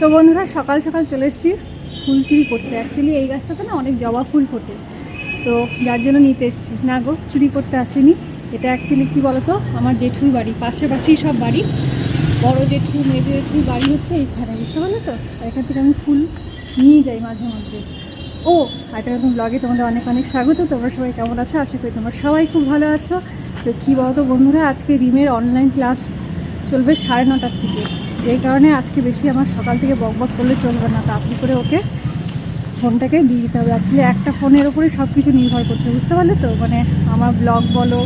তো বন্ধুরা, সকাল সকাল চলে এসেছি ফুল চুরি করতে। অ্যাকচুয়ালি এই গাছটাতে না অনেক জবা ফুল ফোটে। তো যার জন্য নিতে এসেছি। না গো, চুরি করতে আসিনি। এটা অ্যাকচুয়ালি কী বলতো? আমার জেঠুর বাড়ি পাশে পাশেই সব বাড়ি। বড় জেঠু মেজো জেঠুর বাড়ি হচ্ছে এইখানে, বুঝতে পারলে তো? এখান থেকে আমি ফুল নিয়ে যাই মাঝে মধ্যে। ও একটা নতুন ব্লগে তোমাদের অনেক অনেক স্বাগত। তোমরা সবাই কেমন আছো? আশা করি তোমরা সবাই খুব ভালো আছো। তো কী বলতো বন্ধুরা, আজকে রিমের অনলাইন ক্লাস চলবে সাড়ে নটার থেকে। যেই কারণে আজকে বেশি আমার সকাল থেকে বক বক করলে চলবে না তাড়াতাড়ি করে ওকে ফোনটাকে দিয়ে দিতে হবে। অ্যাকচুয়ালি একটা ফোনের ওপরে সব কিছু নির্ভর করছে, বুঝতে পারলে তো? মানে আমার ব্লগ বলো,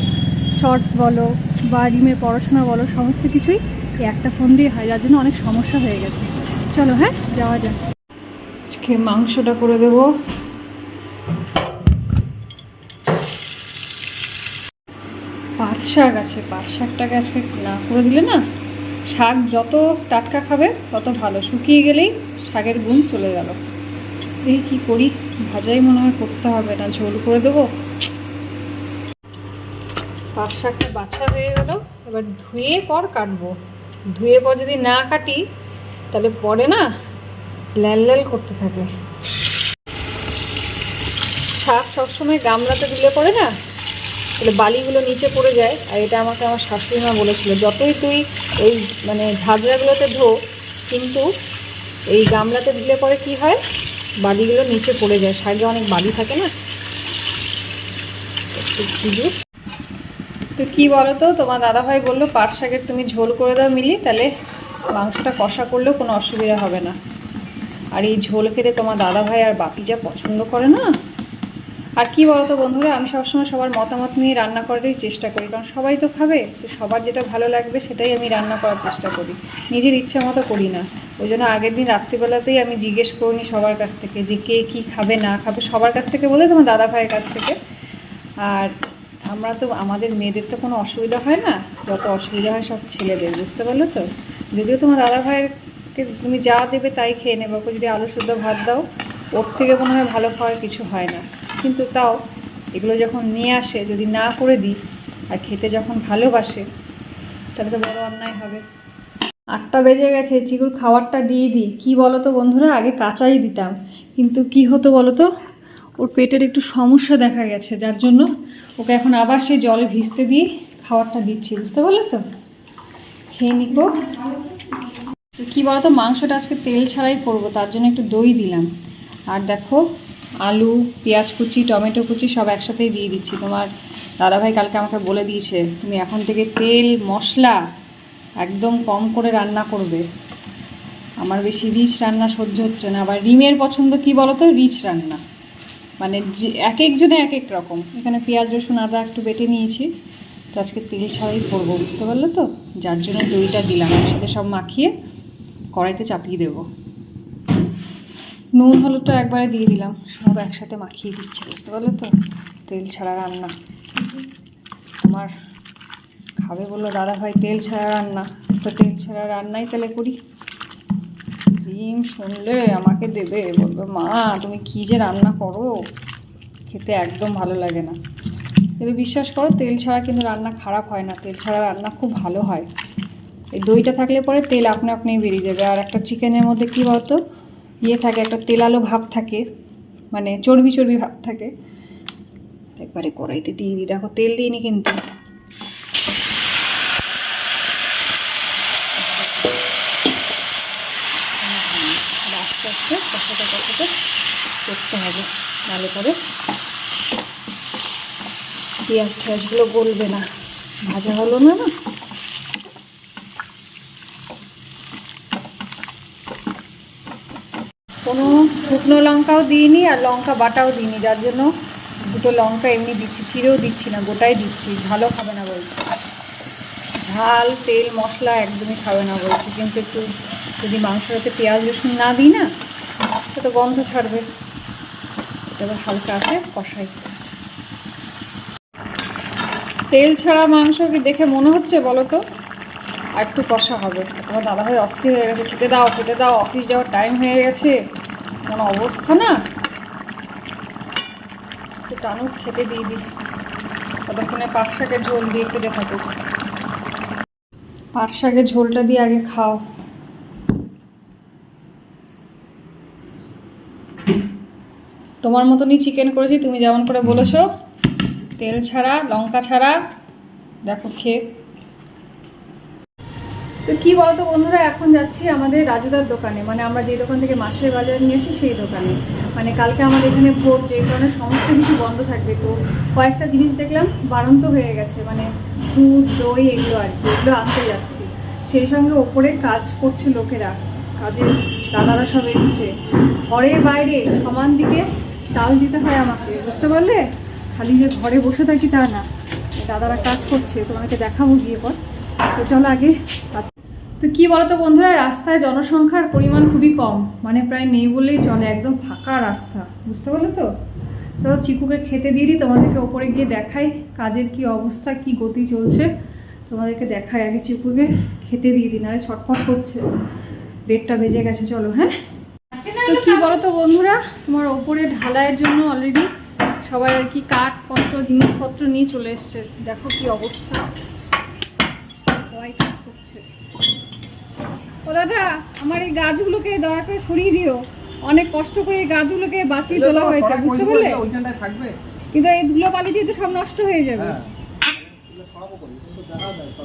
শর্টস বলো, বা রিমের পড়াশোনা বলো, সমস্ত কিছুই এই একটা ফোন দিয়ে হয়, যার জন্য অনেক সমস্যা হয়ে গেছে। চলো হ্যাঁ যাওয়া যাক। আজকে মাংসটা করে দেবো। পাট শাক আছে, পাট শাকটাকে আজকে না করে দিলে না শাক যত টাটকা খাবে, তত ভালো। শুকিয়ে গেলেই শাকের গুণ চলে গেল। দেখি কী করি ভাজাই মনে হয় করতে হবে না, ঝোল করে দেবো। পাট শাকটা বাছা হয়ে গেল, এবার ধুয়ে পর কাটবো। ধুয়ে পর যদি না কাটি, তাহলে পরে না ল্যাল ল্যাল করতে থাকে। শাক সবসময় গামলাতে দিলে পরে না, তাহলে বালিগুলো নিচে পড়ে যায়। আর এটা আমাকে আমার শাশুড়ি মা বলেছিল, যতই তুই ওই মানে ঝাঁঝরাগুলোতে ধো, কিন্তু এই গামলাতে দিলে পরে কি হয়? বালিগুলো নিচে পড়ে যায় শাকে অনেক বালি থাকে না? তো কী বলো তো তোমার দাদাভাই বলল, পাট শাকের তুমি ঝোল করে দাও মিলি, তাহলে মাংসটা কষা করলেও কোনো অসুবিধা হবে না। আর এই ঝোল খেতে তোমার দাদাভাই আর বাপি যা পছন্দ করে না আর কি বলতো বন্ধুরা, আমি সবসময় সবার মতামত নিয়ে রান্না করারই চেষ্টা করি। কারণ সবাই তো খাবে, তো সবার যেটা ভালো লাগবে সেটাই আমি রান্না করার চেষ্টা করি। নিজের ইচ্ছা মতো করি না। ওই জন্য আগের দিন রাত্রিবেলাতেই আমি জিজ্ঞেস করিনি সবার কাছ থেকে যে কে কী খাবে, না খাবে। সবার কাছ থেকে বলে তোমার দাদা ভাইয়ের কাছ থেকে। আর আমরা তো, আমাদের মেয়েদের তো কোনো অসুবিধা হয় না। যত অসুবিধা হয় সব ছেলেদের, বুঝতে পারল তো? যদিও তোমার দাদা ভাইয়েরকে তুমি যা দেবে তাই খেয়ে নেবে। যদি আলু শুদ্ধ ভাত দাও, ওর থেকে হয় ভালো খাওয়ার কিছু হয় না। কিন্তু তাও এগুলো যখন নিয়ে আসে, যদি না করে দিই আর খেতে যখন ভালোবাসে, তাহলে তো বড় অন্যায় হবে। আটটা বেজে গেছে, চিকুর খাবারটা দিয়ে দিই। কী বলো তো বন্ধুরা? আগে কাঁচাই দিতাম। কিন্তু কি হতো বলো তো ওর পেটের একটু সমস্যা দেখা গেছে, যার জন্য ওকে এখন আবার সেই জলে ভিজতে দিয়ে খাবারটা দিচ্ছি, বুঝতে পারলে তো? খেয়ে নিবো কী বলতো? মাংসটা আজকে তেল ছাড়াই করব, তার জন্য একটু দই দিলাম। আর দেখো আলু, পেঁয়াজ কুচি, টমেটো কুচি সব একসাথেই দিয়ে দিচ্ছি। তোমার দাদাভাই কালকে আমাকে বলে দিয়েছে, তুমি এখন থেকে তেল, মশলা একদম কম করে রান্না করবে। আমার বেশি রিচ রান্না সহ্য হচ্ছে না। আবার রিমের পছন্দ কি বলো তো রিচ রান্না। মানে যে এক একজনে এক এক রকম। এখানে পেঁয়াজ, রসুন, আদা একটু বেটে নিয়েছি। তো আজকে তেল ছাড়াই করব, বুঝতে পারলে তো? যার জন্য দইটা দিলাম। একসাথে সব মাখিয়ে কড়াইতে চাপিয়ে দেবো। নুন, হলুদটা একবারে দিয়ে দিলাম। সব একসাথে মাখিয়ে দিচ্ছি, বুঝতে পারলে তো? তেল ছাড়া রান্না। তোমার খাবে বলল, দাদা ভাই, তেল ছাড়া রান্না। তো তেল ছাড়া রান্নাই তাহলে করি। ডিম শুনলে আমাকে দেবে। বলবে মা, তুমি কী যে রান্না করো? খেতে একদম ভালো লাগে না। কিন্তু বিশ্বাস করো, তেল ছাড়া কিন্তু রান্না খারাপ হয় না। তেল ছাড়া রান্না খুব ভালো হয়। এই দইটা থাকলে পরে তেল আপনি আপনি বেরিয়ে যাবে। আর একটা চিকেনের মধ্যে কী বলতো? ইয়ে থাকে, একটা তেলালো ভাব থাকে মানে চর্বি চর্বি ভাব থাকে। একবারে কড়াইতে দিয়ে দিই। দেখো, তেল দিইনি কিন্তু। করতে হবে পরে পেঁয়াজ টেয়াজগুলো গলবে না। ভাজা হলো না না কোনো শুকনো লঙ্কাও দিইনি আর লঙ্কা বাটাও দিইনি, যার জন্য দুটো লঙ্কা এমনি দিচ্ছি, চিড়েও দিচ্ছি না, গোটাই দিচ্ছি, ঝালও খাবে না বলছি। ঝাল, তেল, মশলা একদমই খাবে না বলছি, কিন্তু একটু যদি মাংসটাতে পেঁয়াজ, রসুন না দিই না তো গন্ধ ছাড়বে। এবার হালকা আছে, কষাই। তেল ছাড়া মাংস কি দেখে মনে হচ্ছে বলো তো? আর একটু কষা হবে। তোমার দাদাভাই অস্থির হয়ে গেছে, খেতে দাও খেতে দাও, অফিস যাওয়ার টাইম হয়ে গেছে। কোনো অবস্থা না? টানু, খেতে দিয়ে দিই। ততক্ষণে পাট শাকের ঝোল দিয়ে কেটে থাকো। পাট শাকের ঝোলটা দিয়ে আগে খাও। তোমার মতনই চিকেন করেছি, তুমি যেমন করে বলেছ। তেল ছাড়া, লঙ্কা ছাড়া, দেখো খেয়ে তো কি বলতো বন্ধুরা, এখন যাচ্ছি আমাদের রাজুদার দোকানে। মানে আমরা যে দোকান থেকে মাসের বাজার নিয়ে আসি, সেই দোকানে। মানে কালকে আমাদের এখানে ভোট যে কারণে সমস্ত কিছু বন্ধ থাকবে। তো কয়েকটা জিনিস দেখলাম, বারন্ত হয়ে গেছে। মানে দুধ, দই, এগুলো আর কি, এগুলো আনতে যাচ্ছি। সেই সঙ্গে ওপরে কাজ করছে লোকেরা। কাজের দাদারা সব এসছে। ঘরে বাইরে, সমান দিকে তাল দিতে হয় আমাকে। বুঝতে পারলে? খালি যে ঘরে বসে থাকি তা না। দাদারা কাজ করছে তোমাকে দেখাবো গিয়ে পর। তো চলো আগে তো কি বলতো বন্ধুরা, রাস্তায় জনসংখ্যার পরিমাণ খুবই কম। মানে প্রায় নেই বললেই চলে, একদম ফাঁকা রাস্তা। বুঝতে পারলে তো? চলো চিকুকে খেতে দিয়ে দিই, তোমাদেরকে ওপরে গিয়ে দেখাই কাজের কি অবস্থা, কি গতি চলছে। তোমাদেরকে দেখাই আগে চিকুকে খেতে দিয়ে দিই, নাহলে ছটফট করছে। দেড়টা বেজে গেছে, চলো হ্যাঁ? তো কি বলতো বন্ধুরা, তোমার ওপরে ঢালাইয়ের জন্য অলরেডি সবাই আর কি কাঠপত্র, জিনিসপত্র নিয়ে চলে এসছে। দেখো কি অবস্থা। সবাই কাজ করছে। ও দাদা আমার এই গাছগুলোকে দয়া করে সরিয়ে দিও। অনেক কষ্ট করে এই গাছগুলোকে বাঁচিয়ে তোলা হয়েছে বুঝতে পারলে কিন্তু এই ধুলো বালি দিয়ে তো সব নষ্ট হয়ে যাবে। হ্যাঁ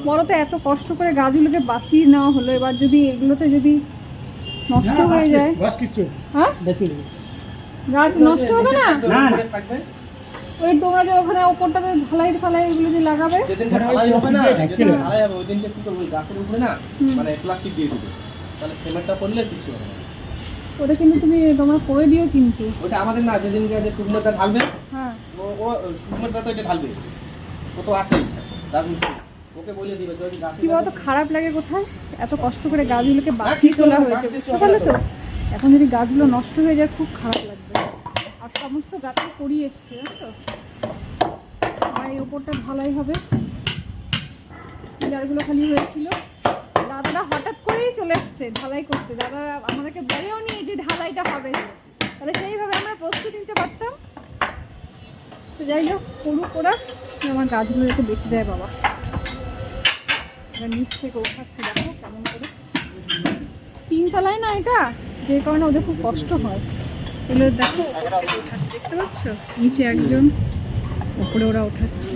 বড় তো এত কষ্ট করে গাছগুলোকে বাঁচিয়ে নেওয়া হলো এবার যদি এগুলোতে যদি নষ্ট হয়ে যায়। হ্যাঁ? গাছ নষ্ট হবে না? ওই তোমরা যে ওখানে ওপরটাতে ঢালাই ফালাই এগুলো যে লাগাবে ওই ঢালাই হবে না। ঢালাই হবে, ওই দিনকে কি করব, গাছের উপরে না, মানে প্লাস্টিক দিয়ে দিবে। তাহলে সিমেন্টটা পড়লে কিচ্ছু হবে না। ওটা কিন্তু তুমি তোমরা করে দিও কিন্তু ওটা আমাদের না, যেদিনকে যে শুকনোটা ঢালবে, হ্যাঁ ও- ও শুকনোটা তো এটা ঢালবে। ও তো আছেই, রাজমিস্ত্রি। ওকে বলে দিবে, যদি গাছে কি বলতো খারাপ লাগে কোথায় এত কষ্ট করে গাছগুলোকে বাঁচিয়ে তোলা হয়েছে কিছু তো। এখন যদি গাছগুলো নষ্ট হয়ে যায় খুব খারাপ আর সমস্ত গাছে করি এসছে তো? এই ওপরটা ঢালাই হবে। পিলারগুলো খালি হয়েছিল। দাদারা হঠাৎ করেই চলে এসছে ঢালাই করতে। দাদা আমাদেরকে বলেও নি যে ঢালাইটা হবে। তাহলে সেইভাবে আমরা প্রস্তুতি নিতে পারতাম। তো যাই হোক, করুক ওরা। আমার গাছগুলো যাতে বেঁচে যায়, বাবা। নিচ থেকে ওঠাচ্ছে, দেখো কেমন করে। তিনতলায় না এটা? যে কারণে ওদের খুব কষ্ট হয়। এগুলো দেখো দেখতে পাচ্ছ? নিচে একজন ওপরে ওরা ওঠাচ্ছে।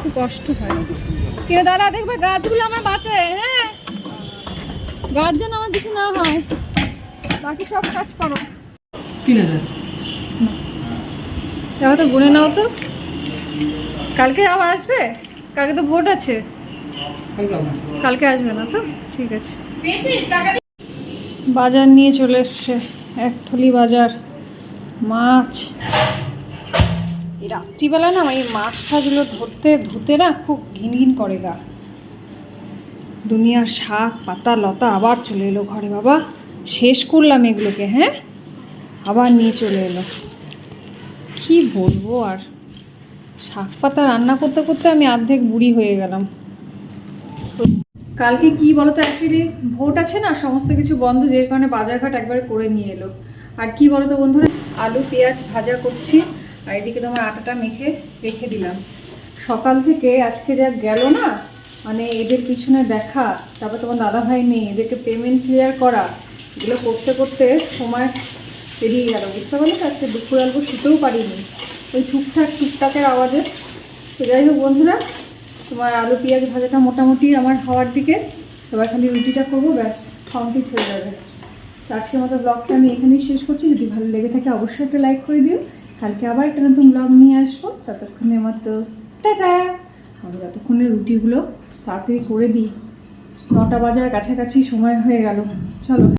খুব কষ্ট হয়। কে দাদা দেখবে গাছগুলো আমার বাঁচে হ্যাঁ? গাছ যেন আমার কিছু না হয়। বাকি সব কাজ করো। তিন হাজার। দেখো তো গুনে নাও তো। কালকে আবার আসবে? কালকে তো ভোট আছে। কালকে আসবে না তো? ঠিক আছে। বাজার নিয়ে চলে এসছে। এক থলি বাজার, মাছ। এই রাত্রিবেলা না এই মাছ টাছগুলো ধরতে, ধুতে না খুব ঘিন ঘিন করে গা। দুনিয়ার শাক, পাতা, লতা আবার চলে এলো ঘরে বাবা। শেষ করলাম এগুলোকে হ্যাঁ? আবার নিয়ে চলে এলো। কি বলব আর? শাক পাতা রান্না করতে করতে আমি অর্ধেক বুড়ি হয়ে গেলাম। কালকে কি বলতো অ্যাকচুয়ালি ভোট আছে না, সমস্ত কিছু বন্ধ, যে কারণে বাজারঘাট একবারে করে নিয়ে এলো। আর কি বলতো বন্ধুরা, আলু, পেঁয়াজ ভাজা করছি, আর এদিকে তোমার আটাটা মেখে রেখে দিলাম। সকাল থেকে আজকে যা গেল না মানে এদের পিছনে দেখা, তারপর তোমার দাদা ভাই নেই, এদেরকে পেমেন্ট ক্লিয়ার করা, এগুলো করতে করতে সময় পেরিয়ে গেল। বুঝতে পারলে আজকে দুপুর অল্প শুতেও পারিনি। ওই টুকটাক টুকটাকের আওয়াজে। তো যাই হোক বন্ধুরা তোমার আলু, পেঁয়াজ ভাজাটা মোটামুটি আমার হওয়ার দিকে। এবার খালি রুটিটা করব, ব্যাস কমপ্লিট হয়ে যাবে। তো আজকের মতো ব্লগটা আমি এখানেই শেষ করছি। যদি ভালো লেগে থাকে অবশ্যই একটা লাইক করে দিও। কালকে আবার একটা নতুন ব্লগ নিয়ে আসব। ততক্ষণে মতো, টাটা! আমি ততক্ষণে রুটিগুলো তাড়াতাড়ি করে দিই। নটা বাজার কাছাকাছি সময় হয়ে গেল। চলো।